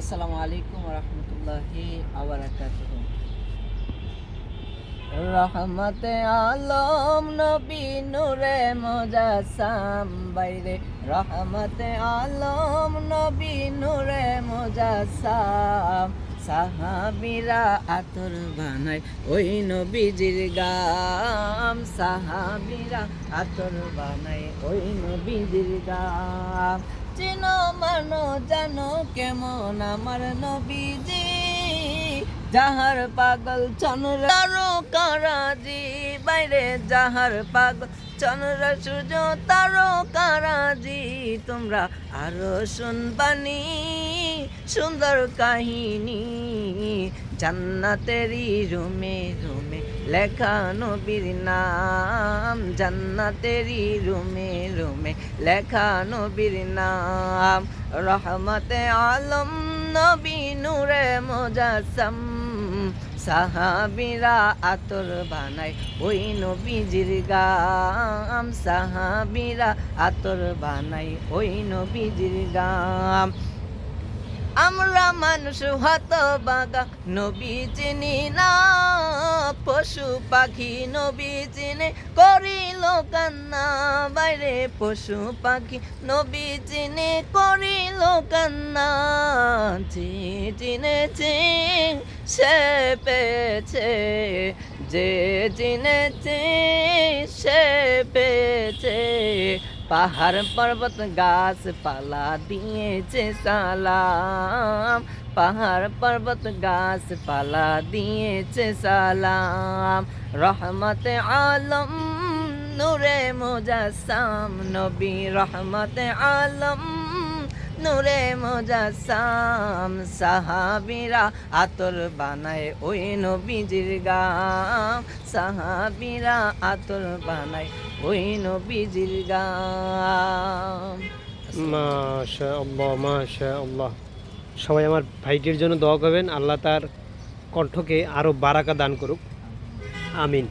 আসসালামু আলাইকুম রহমতুল্লাহি আবরাকাতুহু রহমতে আলম নবী নূরে মোজাসাম বাইরে রহমতে আলম নবী নূরে মোজাসাম সাহাবিরা আতর বানায় ওই নবীজির গাম, সাহাবিরা আতর বানায় ওই নবীজির গাম। চিনো মানো জানো কেমন আমার নবীজি? যাহার পাগল চন্দ্র কারাজি বাইরে যাহার পাগল চন্দ্র সূর্য তারো কারাজি তোমরা আরও শুনবানি সুন্দর কাহিনী। জান্নাতেরই রুমে রুমে লেখা নবীর নাম, জান্নাতেরই রুমে রুমে লেখা নবীর নাম। রহমতে আলম, নবী নূরে মোজাসম। সাহাবিরা আতর বানায় ওই নবীজির গাম। সাহাবিরা আতর বানায় ওই নবীজির গাম। আমরা মানুষ হত বাগা নবী চিনি না, পশু পাখি নবী চিনে করিল কান্না, বাইরে পশু পাখি নবী চিনে করিল কান্না, যে চিনেছে সে পেয়েছে, যে চিনেছে সে পেয়েছে। পাহাড় পর্বত গাছপালা দিয়েছে সালাম। পাহাড় পর্বত গাছপালা দিয়েছে সালাম। রহমতে আলম, নূরে মোজাসাম নবী রহমতে আলম। নূরে মোজাসাম সাহাবিরা আতর বানায় ওই নবীজির গাম। সাহাবিরা আতর বানায় ওই নবীজির গাম। সবাই আমার ভাইটির জন্য দোয়া করবেন, আল্লাহ তার কণ্ঠকে আরও বারাকা দান করুক। আমিন।